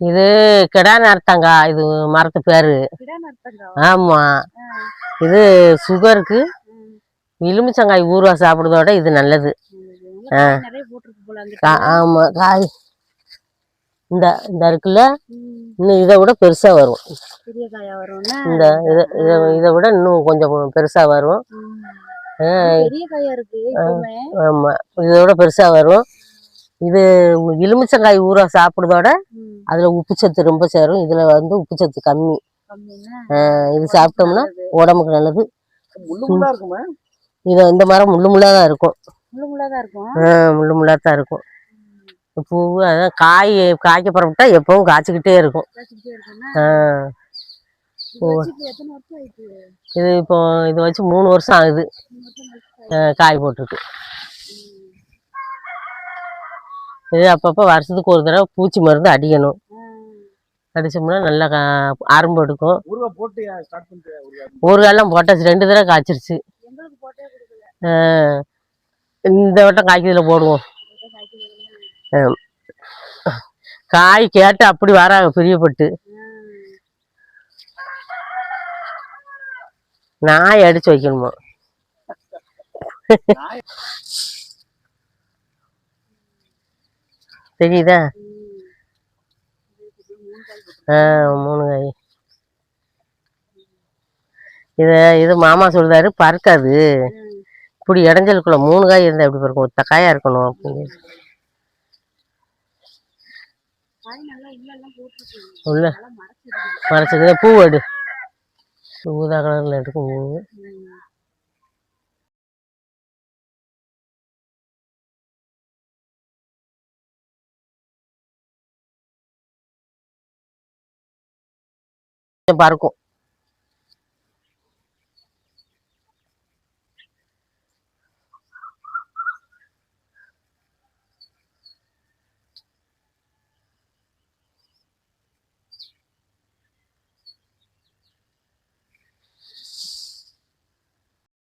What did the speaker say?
இது கிடா நடத்தாங்க இது மரத்து பேரு. ஆமா. இது சுகருக்கு எலுமிச்சங்காய் ஊறுகாய் சாப்பிடுறதோட இது நல்லது. ஆமா காய். இந்த இந்த இருக்குல்ல? இன்னும் இதை விட பெருசா வரும். இந்த இதை இதை விட இன்னும் கொஞ்சம் பெருசா வரும். ஆமா. இதை விட பெருசா வரும். இது எலுமிச்சங்காய் ஊற சாப்பிடுறதோட அதுல உப்புச்சத்து ரொம்ப சேரும். இதுல வந்து உப்புச்சத்து கம்மி. கம்மின்னா ஆ, இது சாப்பிட்டோம்னா உடம்புக்கு நல்லது. இது இந்த மரம் முள்ளு முள்ளா தான் இருக்கும். முள்ளு முள்ளா தான் இருக்கும். பூ அதான் காய் காய்க்க புறப்பட்டா எப்பவும் காய்ச்சிக்கிட்டே இருக்கும். இது இப்ப இது வச்சு மூணு வருஷம் ஆகுது. காய் போட்டிருக்கு இது அப்பப்போ வருஷத்துக்கு ஒரு தடவை பூச்சி மருந்து அடிக்கணும். அடிச்சோம்னா நல்லா கா- அரும்பு எடுக்கும். ஒரு காலம் போட்டாச்சு ரெண்டு தடவை காய்ச்சிருச்சு. எங்களுக்கு போட்டே கொடுக்கல. ஆ, இந்த வட்டம் காய்க்கிறதுல போடுவோம். ஆ. காய் கேட்டு அப்படி வராங்க பிரியப்பட்டு. நாய் அடிச்சு வைக்கணுமா? தெரியுதா? ஆ மூணு காய். இதை இது மாமா சொல்கிறாரு பறக்காது. இப்படி இடைஞ்சலுக்குள்ள மூணு காய் இருந்தால் எப்படி பறக்கும்? ஒத்த தக்காயாக இருக்கணும் அப்படின்னு. உள்ள. மறைச்சிருக்கு மறைச்சது பூ எடு. பூதா கலரில் எடுக்கும் பூ. பறக்கும்